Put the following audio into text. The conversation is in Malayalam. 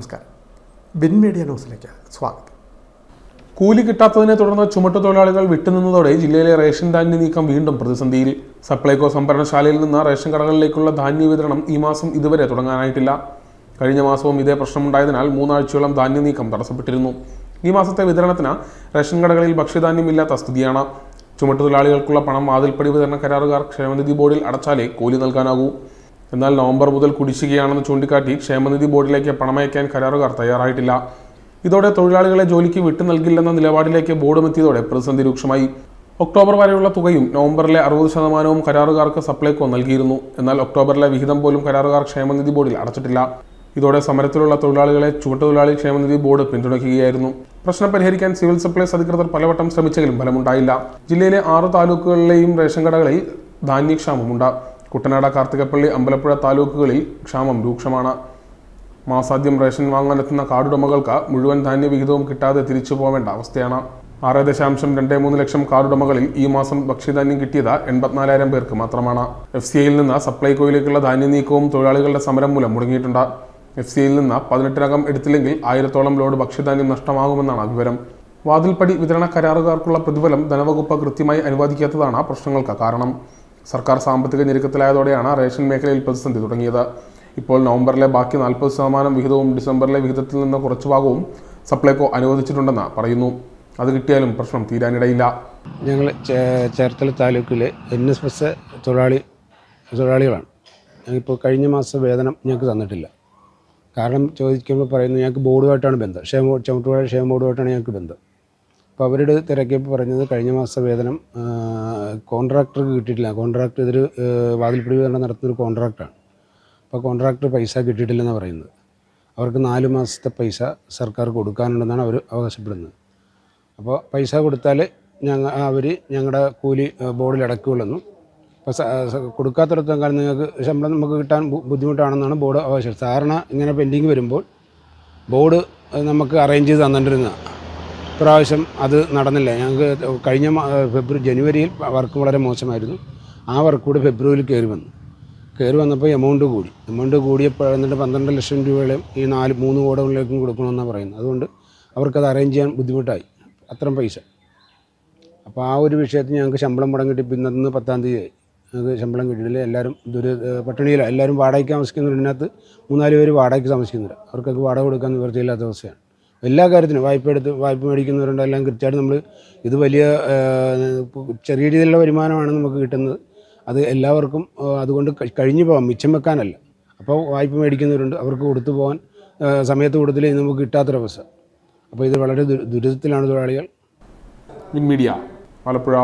നമസ്കാരം. ബിൻ മീഡിയ ന്യൂസിലേക്ക് സ്വാഗതം. കൂലി കിട്ടാത്തതിനെ തുടർന്ന് ചുമട്ടു തൊഴിലാളികൾ വിട്ടുനിന്നതോടെ ജില്ലയിലെ റേഷൻ ധാന്യ നീക്കം വീണ്ടും പ്രതിസന്ധിയിൽ. സപ്ലൈകോ സംഭരണശാലയിൽ നിന്ന് റേഷൻ കടകളിലേക്കുള്ള ധാന്യ വിതരണം ഈ മാസം ഇതുവരെ തുടങ്ങാനായിട്ടില്ല. കഴിഞ്ഞ മാസവും ഇതേ പ്രശ്നമുണ്ടായതിനാൽ മൂന്നാഴ്ചയോളം ധാന്യ നീക്കം തടസ്സപ്പെട്ടിരുന്നു. ഈ മാസത്തെ വിതരണത്തിന് റേഷൻ കടകളിൽ ഭക്ഷ്യധാന്യമില്ലാത്ത സ്ഥിതിയാണ്. ചുമട്ടു തൊഴിലാളികൾക്കുള്ള പണം വാതിൽപ്പടി വിതരണ കരാറുകാർ ക്ഷേമനിധി ബോർഡിൽ അടച്ചാലേ കൂലി നൽകാനാകൂ. എന്നാൽ നവംബർ മുതൽ കുടിശ്ശികയാണെന്ന് ചൂണ്ടിക്കാട്ടി ക്ഷേമനിധി ബോർഡിലേക്ക് പണമയക്കാൻ കരാറുകാർ തയ്യാറായിട്ടില്ല. ഇതോടെ തൊഴിലാളികളെ ജോലിക്ക് വിട്ടു നൽകില്ലെന്ന നിലപാടിലേക്ക് ബോർഡും എത്തിയതോടെ പ്രതിസന്ധി രൂക്ഷമായി. ഒക്ടോബർ വരെയുള്ള തുകയും നവംബറിലെ അറുപത് ശതമാനവും കരാറുകാർക്ക് സപ്ലൈകോ നൽകിയിരുന്നു. എന്നാൽ ഒക്ടോബറിലെ വിഹിതം പോലും കരാറുകാർ ക്ഷേമനിധി ബോർഡിൽ അടച്ചിട്ടില്ല. ഇതോടെ സമരത്തിലുള്ള തൊഴിലാളികളെ ചുവട്ടുതൊഴിലാളി ക്ഷേമനിധി ബോർഡ് പിന്തുണയ്ക്കുകയായിരുന്നു. പ്രശ്നം പരിഹരിക്കാൻ സിവിൽ സപ്ലൈസ് അധികൃതർ പലവട്ടം ശ്രമിച്ചെങ്കിലും ഫലമുണ്ടായില്ല. ജില്ലയിലെ ആറ് താലൂക്കുകളിലെയും റേഷൻ കടകളിൽ ധാന്യക്ഷാമമുണ്ട്. കുട്ടനാട് കാർത്തികപ്പള്ളി അമ്പലപ്പുഴ താലൂക്കുകളിൽ ക്ഷാമം രൂക്ഷമാണ്. മാസാദ്യം റേഷൻ വാങ്ങാനെത്തുന്ന കാർഡുടമകൾക്ക് മുഴുവൻ ധാന്യവിഹിതവും കിട്ടാതെ തിരിച്ചു പോവേണ്ട അവസ്ഥയാണ്. ആറ് ദശാംശം രണ്ട് മൂന്ന് ലക്ഷം കാർഡുടമകളിൽ ഈ മാസം ഭക്ഷ്യധാന്യം കിട്ടിയത് എൺപത്തിനാലായിരം പേർക്ക് മാത്രമാണ്. എഫ് സി ഐയിൽ നിന്ന് സപ്ലൈകോയിലേക്കുള്ള ധാന്യ നീക്കവും തൊഴിലാളികളുടെ സമരം മൂലം മുടങ്ങിയിട്ടുണ്ട്. എഫ് സി ഐയിൽ നിന്ന് പതിനെട്ടിനകം എടുത്തില്ലെങ്കിൽ ആയിരത്തോളം ലോഡ് ഭക്ഷ്യധാന്യം നഷ്ടമാകുമെന്നാണ് വിവരം. വാതിൽപ്പടി വിതരണ കരാറുകാർക്കുള്ള പ്രതിഫലം ധനവകുപ്പ് കൃത്യമായി അനുവദിക്കാത്തതാണ് പ്രശ്നങ്ങൾക്ക് കാരണം. സർക്കാർ സാമ്പത്തിക ഞെരുക്കത്തിലായതോടെയാണ് റേഷൻ മേഖലയിൽ പ്രതിസന്ധി തുടങ്ങിയത്. ഇപ്പോൾ നവംബറിലെ ബാക്കി നാൽപ്പത് ശതമാനം വിഹിതവും ഡിസംബറിലെ വിഹിതത്തിൽ നിന്ന് കുറച്ചു ഭാഗവും സപ്ലൈകോ അനുവദിച്ചിട്ടുണ്ടെന്ന് പറയുന്നു. അത് കിട്ടിയാലും പ്രശ്നം തീരാനിടയില്ല. ഞങ്ങൾ ചേർത്തല താലൂക്കിലെ എൻ എസ് എസ് തൊഴിലാളി തൊഴിലാളികളാണ്. ഞങ്ങളിപ്പോൾ കഴിഞ്ഞ മാസം വേതനം ഞങ്ങൾക്ക് തന്നിട്ടില്ല. കാരണം ചോദിക്കുമ്പോൾ പറയുന്നത് ഞങ്ങൾക്ക് ബോർഡുമായിട്ടാണ് ബന്ധം. ക്ഷേമ ചുമട്ടുപാട് ക്ഷേമ ബോർഡുമായിട്ടാണ് ഞങ്ങൾക്ക് ബന്ധം. അപ്പോൾ അവരുടെ തിരക്കിയപ്പോൾ പറഞ്ഞത് കഴിഞ്ഞ മാസം വേതനം കോൺട്രാക്ടർക്ക് കിട്ടിയിട്ടില്ല. കോൺട്രാക്ടർ ഇതൊരു വാതിൽപ്പടി വിതരണം നടത്തുന്നൊരു കോൺട്രാക്റ്റാണ് അപ്പോൾ കോൺട്രാക്ടർ പൈസ കിട്ടിയിട്ടില്ലെന്നാണ് പറയുന്നത്. അവർക്ക് നാല് മാസത്തെ പൈസ സർക്കാർ കൊടുക്കാനുണ്ടെന്നാണ് അവർ അവകാശപ്പെടുന്നത്. അപ്പോൾ പൈസ കൊടുത്താൽ ഞങ്ങൾ അവർ ഞങ്ങളുടെ കൂലി ബോർഡിൽ അടക്കുകയുള്ളെന്നും അപ്പോൾ കൊടുക്കാത്തടത്തോളം നിങ്ങൾക്ക് ശമ്പളം നമുക്ക് കിട്ടാൻ ബുദ്ധിമുട്ടാണെന്നാണ് ബോർഡ് ആവശ്യം സാധാരണ ഇങ്ങനെ പെൻഡിങ് വരുമ്പോൾ ബോർഡ് നമുക്ക് അറേഞ്ച് ചെയ്ത് തന്നിട്ടിരുന്ന പ്രാവശ്യം അത് നടന്നില്ല. ഞങ്ങൾക്ക് കഴിഞ്ഞ ഫെബ്രുവരി ജനുവരിയിൽ വർക്ക് വളരെ മോശമായിരുന്നു. ആ വർക്ക് കൂടി ഫെബ്രുവരിയിൽ കയറി വന്നു. കയറി വന്നപ്പോൾ എമൗണ്ട് കൂടി. എമൗണ്ട് കൂടിയപ്പോൾ എന്നിട്ട് പന്ത്രണ്ട് ലക്ഷം രൂപയോളം ഈ നാല് മൂന്ന് കോടകളിലേക്കും കൊടുക്കണമെന്നാണ് പറയുന്നത്. അതുകൊണ്ട് അവർക്കത് അറേഞ്ച് ചെയ്യാൻ ബുദ്ധിമുട്ടായി. അത്രയും പൈസ. അപ്പോൾ ആ ഒരു വിഷയത്തിൽ ഞങ്ങൾക്ക് ശമ്പളം മുടങ്ങിയിട്ട് ഇപ്പം ഇന്നത്തെ പത്താം തീയതി ആയി. ഞങ്ങൾക്ക് ശമ്പളം കിട്ടിയില്ല. എല്ലാവരും ദുരി പട്ടിണിയിലാണ് എല്ലാവരും വാടകയ്ക്ക് താമസിക്കുന്നവരിനകത്ത് മൂന്നാൽ പേര് വാടകയ്ക്ക് താമസിക്കുന്നില്ല. അവർക്കൊക്കെ വാടക കൊടുക്കാൻ നിവൃത്തിയില്ലാത്ത അവസ്ഥയാണ്. എല്ലാ കാര്യത്തിനും വായ്പ എടുത്ത് വായ്പ മേടിക്കുന്നവരുണ്ട്. എല്ലാം കൃത്യമായിട്ട് നമ്മൾ ഇത് വലിയ ചെറിയ രീതിയിലുള്ള വരുമാനമാണ് നമുക്ക് കിട്ടുന്നത്. അത് എല്ലാവർക്കും അതുകൊണ്ട് കഴിഞ്ഞു പോകാം. മിച്ചം വെക്കാനല്ല. അപ്പോൾ വായ്പ മേടിക്കുന്നവരുണ്ട്. അവർക്ക് കൊടുത്തു പോകാൻ സമയത്ത് കൊടുത്തില്ലെങ്കിൽ നമുക്ക് കിട്ടാത്തൊരവസ്ഥ. അപ്പോൾ ഇത് വളരെ ദുരിതത്തിലാണ് തൊഴിലാളികൾ. മീഡിയ ആലപ്പുഴ